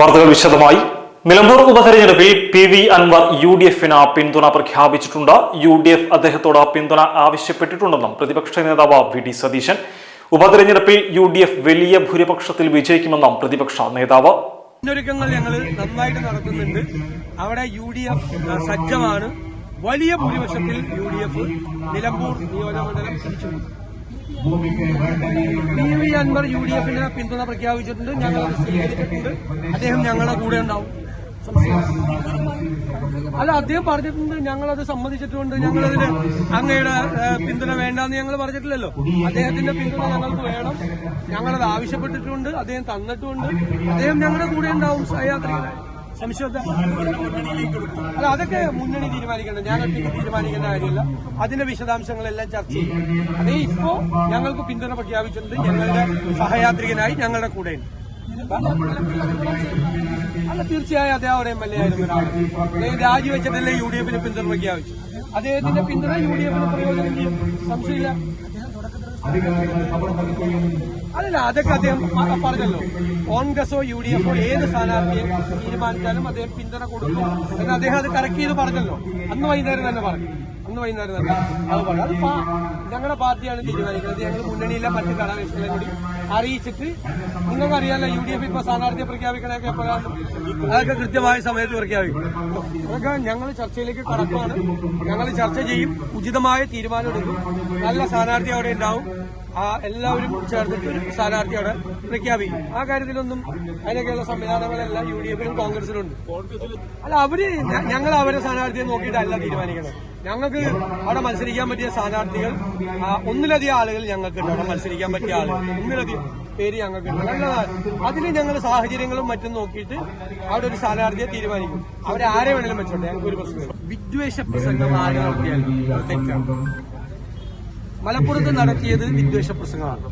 വാർത്തകൾ വിശദമായി. നിലമ്പൂർ ഉപതെരഞ്ഞെടുപ്പിൽ P V Anvar U D എഫിന് പിന്തുണ പ്രഖ്യാപിച്ചിട്ടുണ്ട്. യു ഡി എഫ് അദ്ദേഹത്തോട് പിന്തുണ ആവശ്യപ്പെട്ടിട്ടുണ്ടെന്നും പ്രതിപക്ഷ നേതാവ് വി ഡി സതീശൻ. ഉപതെരഞ്ഞെടുപ്പിൽ യു ഡി എഫ് വലിയ ഭൂരിപക്ഷത്തിൽ വിജയിക്കുമെന്നും പ്രതിപക്ഷ നേതാവ്. മുന്നൊരുക്കങ്ങൾ ഞങ്ങൾ നന്നായിട്ട് നടത്തുന്നുണ്ട്. അവിടെ യു ഡി എഫ് സജ്ജമാണ്. വലിയ ഭൂരിപക്ഷത്തിൽ യു ഡി എഫ് നിലമ്പൂർ നിയോജകമണ്ഡലം P V Anvar U D എഫിന് പിന്തുണ പ്രഖ്യാപിച്ചിട്ടുണ്ട്. ഞങ്ങൾ സ്വീകരിച്ചിട്ടുണ്ട് അദ്ദേഹം ഞങ്ങളുടെ കൂടെ ഉണ്ടാവും. അല്ല അദ്ദേഹം പറഞ്ഞിട്ടുണ്ട് ഞങ്ങളത് സമ്മതിച്ചിട്ടുണ്ട് ഞങ്ങളതിന് അങ്ങയുടെ പിന്തുണ വേണ്ടെന്ന് ഞങ്ങൾ പറഞ്ഞിട്ടില്ലല്ലോ. അദ്ദേഹത്തിന്റെ പിന്തുണ ഞങ്ങൾക്ക് വേണം. ഞങ്ങളത് ആവശ്യപ്പെട്ടിട്ടുണ്ട് അദ്ദേഹം തന്നിട്ടുണ്ട്. അദ്ദേഹം ഞങ്ങളുടെ കൂടെ ഉണ്ടാവും സഹയാത്രികനായി സംശയമില്ല അല്ല അതൊക്കെ മുന്നണി തീരുമാനിക്കണം ഞാൻ ഒറ്റയ്ക്ക് തീരുമാനിക്കേണ്ട കാര്യമല്ല. അതിന്റെ വിശദാംശങ്ങളെല്ലാം ചർച്ച ചെയ്യും. അതേ ഇപ്പോ ഞങ്ങൾക്ക് പിന്തുണ പ്രഖ്യാപിച്ചിട്ടുണ്ട്. ഞങ്ങളുടെ സഹയാത്രികനായി ഞങ്ങളുടെ കൂടെ അല്ല തീർച്ചയായും അദ്ദേഹം അവിടെ എം എൽ എ ആയിരുന്നു ഒരാൾ. രാജിവെച്ചിട്ടല്ലേ യു ഡി എഫിന് പിന്തുണ പ്രഖ്യാപിച്ചു അദ്ദേഹത്തിന്റെ പിന്തുണ യു ഡി എഫിന് പ്രയോജനം ചെയ്യും സംശയമില്ല. അല്ലല്ല അതൊക്കെ അദ്ദേഹം പറഞ്ഞല്ലോ. കോൺഗ്രസോ യു ഡി എഫോ ഏത് സ്ഥാനാർത്ഥിയെ തീരുമാനിച്ചാലും അദ്ദേഹം പിന്തുണ കൊടുക്കും. എന്ന് അദ്ദേഹം അത് കറക്റ്റ് ചെയ്ത് പറഞ്ഞല്ലോ. അന്ന് വൈകുന്നേരം തന്നെ പറഞ്ഞു. അന്ന് വൈകുന്നേരം തന്നെ അത് പറഞ്ഞു. അത് ഞങ്ങളുടെ പാർട്ടിയാണ് തീരുമാനിക്കുന്നത്. ഞങ്ങൾ മുന്നണിയിലെ മറ്റ് ഘടകകക്ഷികളെ കൂടി അറിയിച്ചിട്ട് നിങ്ങൾക്ക് അറിയാലോ യു ഡി എഫ് ഇപ്പൊ സ്ഥാനാർത്ഥിയെ പ്രഖ്യാപിക്കണമൊക്കെ എപ്പോഴാണ്? അതൊക്കെ കൃത്യമായ സമയത്ത് പ്രഖ്യാപിക്കും. അതൊക്കെ ഞങ്ങൾ ചർച്ചയിലേക്ക് കടക്കുകയാണ് ഞങ്ങൾ ചർച്ച ചെയ്യും. ഉചിതമായ തീരുമാനം എടുക്കും നല്ല സ്ഥാനാർത്ഥി അവിടെ ഉണ്ടാവും. ആ എല്ലാവരും ചേർന്നിട്ട് ഒരു സ്ഥാനാർത്ഥി അവിടെ ആ കാര്യത്തിലൊന്നും അതിനൊക്കെയുള്ള സംവിധാനങ്ങളെല്ലാം യു ഡി എഫിലും കോൺഗ്രസിലും ഉണ്ട് അല്ല അവർ ഞങ്ങൾ അവരെ സ്ഥാനാർത്ഥിയെ നോക്കിയിട്ടല്ല തീരുമാനിക്കണം ഞങ്ങൾക്ക് അവിടെ മത്സരിക്കാൻ പറ്റിയ സ്ഥാനാർത്ഥികൾ ഒന്നിലധികം ആളുകൾ ഞങ്ങൾക്കുണ്ട്. അവിടെ മത്സരിക്കാൻ പറ്റിയ ആളുകൾ ഒന്നിലധികം പേര് ഞങ്ങൾക്കുണ്ട്. നല്ലതാണ്. അതിന് ഞങ്ങൾ സാഹചര്യങ്ങളും മറ്റും നോക്കിയിട്ട് അവിടെ ഒരു സ്ഥാനാർത്ഥിയെ തീരുമാനിക്കും. അവരെ ആരെ വേണേലും വെച്ചോട്ടെ? ഞങ്ങൾക്ക് ഒരു പ്രശ്നമില്ല. വിദ്വേഷ പ്രസംഗം മലപ്പുറത്ത് നടത്തിയത് വിദ്വേഷ പ്രസംഗമാണ്.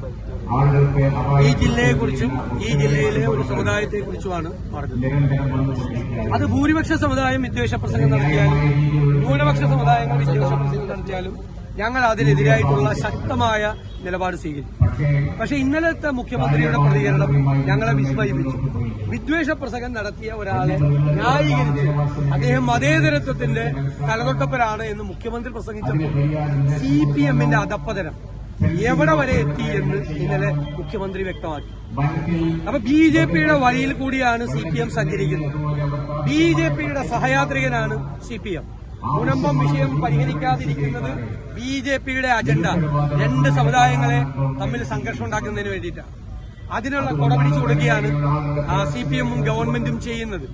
ഈ ജില്ലയെക്കുറിച്ചും ഈ ജില്ലയിലെ ഒരു സമുദായത്തെ കുറിച്ചുമാണ് പറഞ്ഞത്. അത് ഭൂരിപക്ഷ സമുദായം വിദ്വേഷ പ്രസംഗം നടത്തിയാലും ന്യൂനപക്ഷ സമുദായങ്ങൾ വിദ്വേഷ പ്രസംഗം നടത്തിയാലും ഞങ്ങൾ അതിനെതിരായിട്ടുള്ള ശക്തമായ നിലപാട് സ്വീകരിക്കും പക്ഷെ ഇന്നലത്തെ മുഖ്യമന്ത്രിയുടെ പ്രതികരണം ഞങ്ങളെ വിസ്മയിപ്പിച്ചു. വിദ്വേഷ പ്രസംഗം നടത്തിയ ഒരാളെ ന്യായീകരിച്ച് അദ്ദേഹം മതേതരത്വത്തിന്റെ തലതൊട്ടപ്പനാണ് എന്ന് മുഖ്യമന്ത്രി പ്രസംഗിച്ചപ്പോൾ സി പി എമ്മിന്റെ അധപ്പതനം എവിടെ വരെ എത്തി എന്ന് ഇന്നലെ മുഖ്യമന്ത്രി വ്യക്തമാക്കി. അപ്പൊ ബി ജെ പിയുടെ വഴിയിൽ കൂടിയാണ് സി പി എം സഞ്ചരിക്കുന്നത്. ബി ജെ പിയുടെ സഹയാത്രികനാണ് സി പി എം. മുനമ്പം വിഷയം പരിഹരിക്കാതിരിക്കുന്നത് ബി ജെ പിയുടെ അജണ്ട. രണ്ട് സമുദായങ്ങളെ തമ്മിൽ സംഘർഷം ഉണ്ടാക്കുന്നതിന് വേണ്ടിയിട്ടാണ് അതിനുള്ള കുടപിടിച്ചു കൊടുക്കുകയാണ് സി പി എമ്മും ഗവൺമെന്റും ചെയ്യുന്നത്.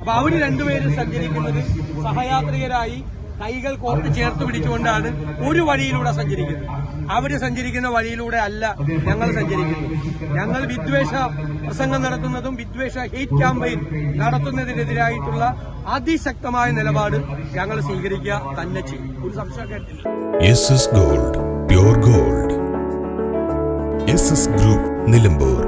അപ്പൊ അവർ രണ്ടുപേരും സഞ്ചരിക്കുന്നത് സഹയാത്രികരായി കൈകൾ കോർത്ത് ചേർത്ത് പിടിച്ചുകൊണ്ടാണ് ഒരു വഴിയിലൂടെ സഞ്ചരിക്കുന്നത്. അവർ സഞ്ചരിക്കുന്ന വഴിയിലൂടെ അല്ല ഞങ്ങൾ സഞ്ചരിക്കുന്നത്. ഞങ്ങൾ വിദ്വേഷ പ്രസംഗം നടത്തുന്നതും വിദ്വേഷ ഹെയ്റ്റ് ക്യാമ്പയിൻ നടത്തുന്നതിനെതിരായിട്ടുള്ള അതിശക്തമായ നിലപാട് ഞങ്ങൾ സ്വീകരിക്കുക തന്നെ ചെയ്യും. ഒരു സംശയം gold pure gold group Nilambur